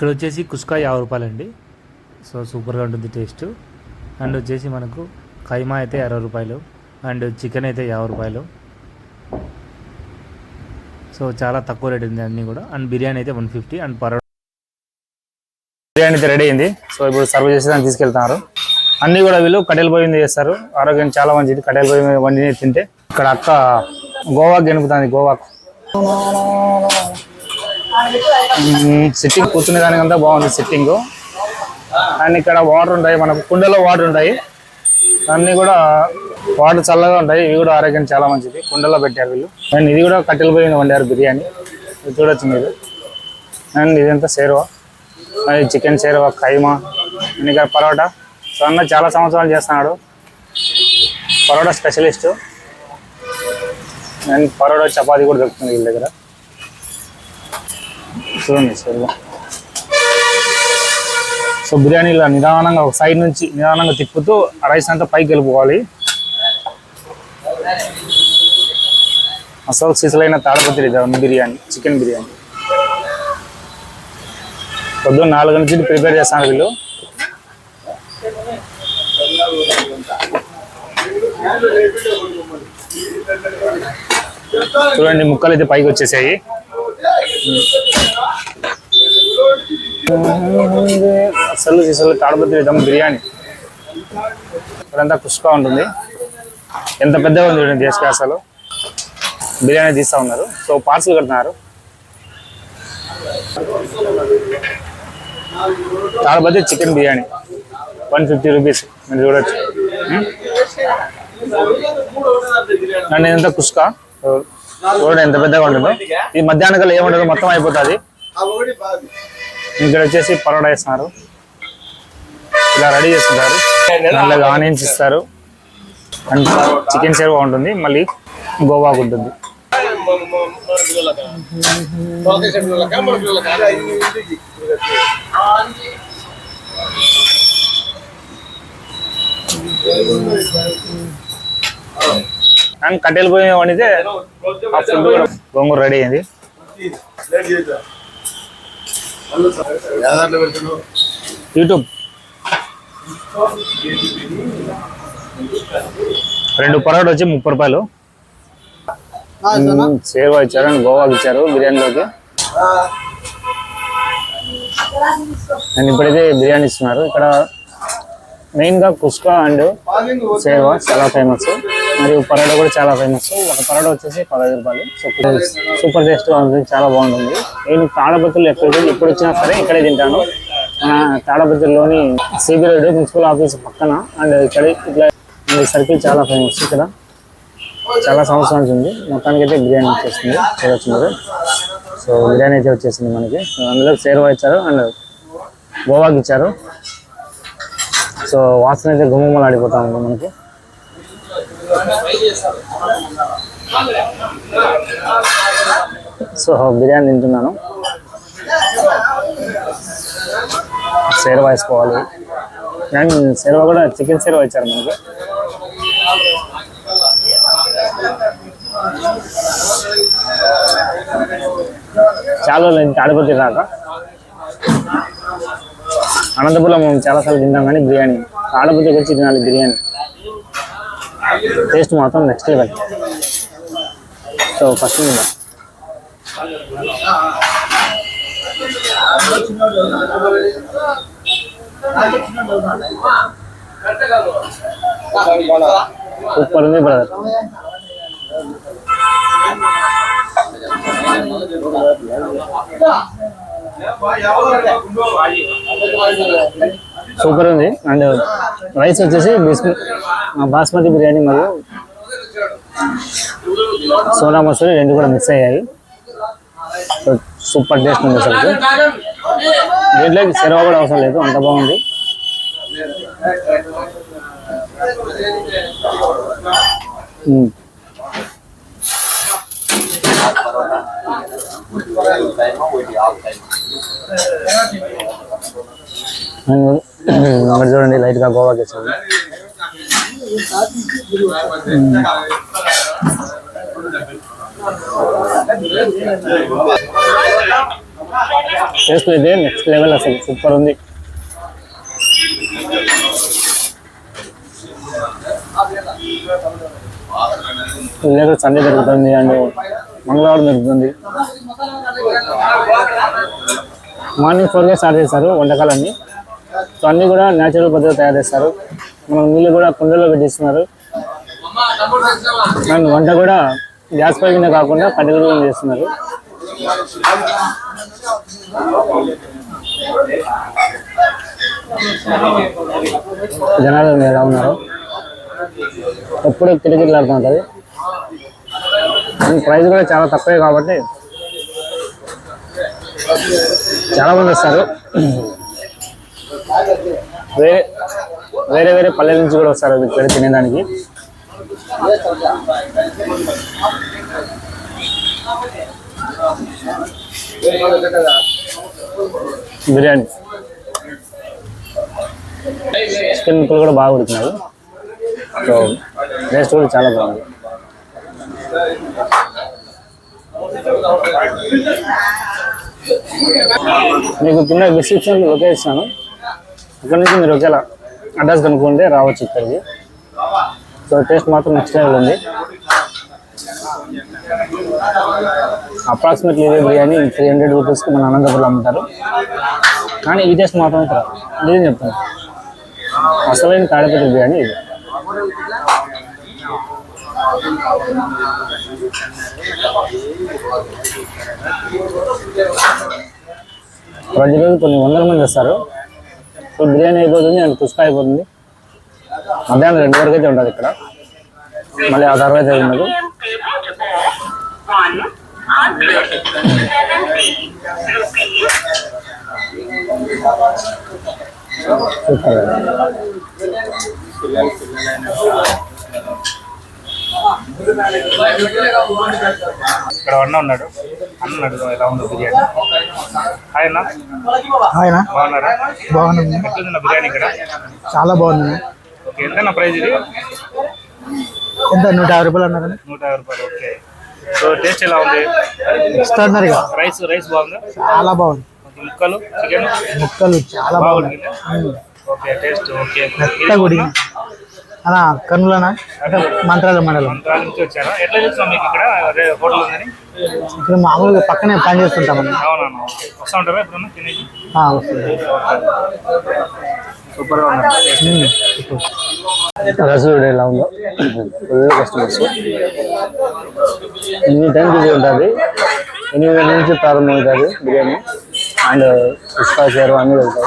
ఇక్కడ వచ్చేసి కుస్కా యాభై రూపాయలండి. సో సూపర్గా ఉంటుంది టేస్ట్. అండ్ వచ్చేసి మనకు కైమా అయితే అరవై రూపాయలు. అండ్ చికెన్ అయితే యాభై రూపాయలు. సో చాలా తక్కువ రేట్ ఉంది అన్నీ కూడా. అండ్ బిర్యానీ అయితే one fifty. And parotta biryani అయితే రెడీ అయింది. సో ఇప్పుడు సర్వ్ చేసి దాన్ని తీసుకెళ్తున్నారు. అన్ని కూడా వీళ్ళు కట్టెల పొయ్యి మీద చేస్తారు. ఆరోగ్యం చాలా మంచిది. కట్టెల పొయ్యి మీద వండి తింటే. ఇక్కడ అక్క గోవాకి గెనుకుతుంది గోవాకు. సిట్టింగ్ కూర్చునే దానికంతా బాగుంది సిట్టింగ్ అండ్ ఇక్కడ వాటర్ ఉంటాయి మనకు కుండలో వాటర్ ఉంటాయి. అన్నీ కూడా వాటర్ చల్లగా ఉంటాయి ఇవి కూడా ఆరోగ్యం చాలా మంచిది. కుండలో పెట్టారు వీళ్ళు. అండ్ ఇది కూడా కట్టెల పోయింది వండారు బిర్యానీ. ఇది చూడొచ్చు మీరు. అండ్ ఇదంతా సేరువా. అది చికెన్ సేరువా ఖైమా అండ్ ఇక్కడ పరోటా. సో అన్న చాలా సంవత్సరాలు చేస్తున్నాడు. పరోటా స్పెషలిస్ట్. అండ్ పరోటా చపాతీ కూడా దొరుకుతుంది వీళ్ళ దగ్గర. చూడండి సేరువా సో బిర్యానీలో నిదానంగా ఒక సైడ్ నుంచి నిదానంగా తిప్పుతూ ఆ రైస్ అంతా పైకి వెళ్ళిపోవాలి. అసలు సిసలైన తాడపత్రి దమ్ బిర్యానీ చికెన్ బిర్యానీ. పొద్దున్న నాలుగు నుంచి ప్రిపేర్ చేస్తాను వీళ్ళు. చూడండి ముక్కలు అయితే పైకి వచ్చేసాయి. అసలు అసలు కాడపతి దమ్ బిర్యానీ. ఇక్కడంతా కుష్కా ఉంటుంది. ఎంత పెద్దగా ఉంది చూడండి దేశ అసలు. బిర్యానీ తీస్తా ఉన్నారు. సో పార్సల్ కడుతున్నారు. Tadipatri chicken biryani. One fifty rupees. మీరు చూడొచ్చు. అండ్ ఇదంతా కుష్కా. చూడండి ఎంత పెద్దగా ఉంటుందో. ఈ మధ్యాహ్నం కల్లా ఏముంటుందో మొత్తం అయిపోతుంది. ఇక్కడ వచ్చేసి పరోడా ఇస్తున్నారు ఇలా రెడీ చేస్తుంటారు నల్లగా ఆనియన్స్ ఇస్తారు. అండ్ చికెన్ సేవ ఉంటుంది మళ్ళీ గోవాకు ఉంటుంది అండ్ కట్టెలు పొయ్యి వండితే ఆ ఫుడ్ గోంగూర రెడీ అయింది. యూట్యూబ్. రెండు పరోటా వచ్చి ముప్పై రూపాయలు. సేవా ఇచ్చారు అండ్ గోవాకి ఇచ్చారు బిర్యానీలోకి. అండ్ ఇప్పుడైతే బిర్యానీ ఇస్తున్నారు. ఇక్కడ మెయిన్గా కుస్కా అండ్ సేవా చాలా ఫేమస్ మరియు పరోటా కూడా చాలా ఫేమస్ ఒక పరోటా వచ్చేసి పదహైదు రూపాయలు. సూపర్ సూపర్ టేస్ట్ ఉంటుంది చాలా బాగుంటుంది. నేను తాడపత్రులు ఎక్కడికి ఎప్పుడు వచ్చినా సరే ఇక్కడే తింటాను. మన తాడపత్రిలోని సిబి రోడ్ మున్సిపల్ ఆఫీస్ పక్కన అండ్ ఇక్కడ ఇట్లా సర్కిల్ చాలా ఫేమస్ ఇక్కడ. చాలా సంవత్సరాల నుంచి ఉంది. మొత్తానికి అయితే బిర్యానీ వచ్చేస్తుంది చూడొచ్చు మీరు సో బిర్యానీ అయితే వచ్చేసింది మనకి. అందులో సేరువా ఇచ్చారు అండ్ గోవాకి ఇచ్చారు. సో వాసన అయితే గుమ్మలు ఆడిపోతా ఉంది మనకి. సో బిర్యానీ తింటున్నాను. సేరవ వేసుకోవాలి. అండ్ సేరవ కూడా చికెన్ సేరవ ఇచ్చారు మనకి. చాలా రోజులు తాడిపత్రి రాక అనంతపురం మేము చాలాసార్లు తింటాం కానీ బిర్యానీ. తాడపత్రికి వచ్చి తినాలి బిర్యానీ. టేస్ట్ మాత్రం నెక్స్ట్ లెవెల్ సో ఫస్ట్ తిందాం సూపర్ ఉంది బ్రదర్ సూపర్ ఉంది. అండ్ రైస్ వచ్చేసి బాస్మతి బిర్యానీ మరియు సోనా మసూరి రెండు కూడా మిక్స్ అయ్యాయి. సూపర్ టేస్ట్ ఉంది అసలు దీంట్లోకి సెరవ కూడా అవసరం లేదు అంత బాగుంది. మరి చూడండి లైట్గా గోవాకి వచ్చింది టేస్ట్ అయితే నెక్స్ట్ లెవెల్ అసలు సూపర్ ఉంది. లేదా సండే దొరుకుతుంది అండ్ మంగళవారం దొరుకుతుంది మార్నింగ్ ఫోర్గా స్టార్ట్ చేస్తారు వంటకాలన్నీ. సో అన్నీ కూడా న్యాచురల్ పద్ధతిలో తయారు చేస్తారు. మనం నీళ్ళు కూడా కుండలో పెట్టిస్తున్నారు. అండ్ వంట కూడా గ్యాస్ పై మీద కాకుండా కట్టెలు మీద చేస్తున్నారు. జనాలు ఎలా ఉన్నారు? ఎప్పుడు తిరిగిలాడుతుంటుంది ప్రైస్ కూడా చాలా తక్కువే కాబట్టి చాలా మంది వస్తారు. వేరే వేరే వేరే పల్లెల నుంచి కూడా వస్తారు ఇక్కడ తినేదానికి. బిర్యానీ. చికెన్ ముక్కలు కూడా బాగా ఉడికినాయి సో టేస్ట్ కూడా చాలా బాగుంది. మీకు కింద డిస్క్రిప్షన్లో లొకేషన్. ఇస్తాను ఇక్కడ నుంచి మీరు ఒకేలా అడ్రస్ కనుక్కుంటే రావచ్చు ఇక్కడికి. సో టేస్ట్ మాత్రం నెక్స్ట్ లెవెల్ ఉంది. అప్రాక్సిమేట్లీ ఇదే బిర్యానీ త్రీ హండ్రెడ్ రూపీస్కి మన అనంతపురంలో అమ్ముతారు. కానీ ఈ టేస్ట్ మాత్రం ఇక్కడ నిజం చెప్తాను అసలైన కాడపతి బిర్యానీ ఇది. ప్రజలు కొన్ని వందల మంది వస్తారు. సో బిర్యానీ అయిపోతుంది అండ్ పుష్ప అయిపోతుంది. మధ్యాహ్నం రెండు వరకు అయితే ఉంటుంది ఇక్కడ. మళ్ళీ ఆ తర్వాత అయితే ఉండదు. సూపర్. ఇక్కడ అన్న ఉన్నాడు. అన్నాడు ఎలా ఉంది బిర్యానీ. అన్న. ఆయన బాగున్నారా? బాగుంది ఎట్లుంది నా బిర్యానీ ఇక్కడ? చాలా బాగుంది. ఓకే ఎంత నా ప్రైస్ ఇది? ఎంత? నూట యాభై రూపాయలు అన్నారు నూట యాభై రూపాయలు ఓకే. సో టేస్ట్ ఎలా ఉంది? ఎక్స్ట్రాడినరీగా రైస్ రైస్ బాగుందా? చాలా బాగుంది. ముక్కలు చికెన్? ముక్కలు చాలా బాగా బాగుంది. Okay taste okay. మెత్తగా అలా కర్నూలనా? అంటే మంత్రాల మండలం. మంత్రాల నుంచి వచ్చారా? ఎట్లా చూస్తున్నాం మీకు ఇక్కడ? అదే హోటల్ ఉందని? ఇక్కడ మామూలుగా పక్కనే పని చేస్తుంటాం అవునవును. వస్తూ ఉంటారా ఎప్పుడన్నా వస్తుంది సూపర్గా ఉన్నారు. ఎలా ఉందో. ఫుల్ కస్టమర్స్ ఎన్ని టైం బిజీ ఉంటుంది. ఎనిమిది నుంచి ప్రారంభమవుతుంది బిర్యానీ. అండ్ పుష్పా చేరు అన్నీ వెళ్తాయి.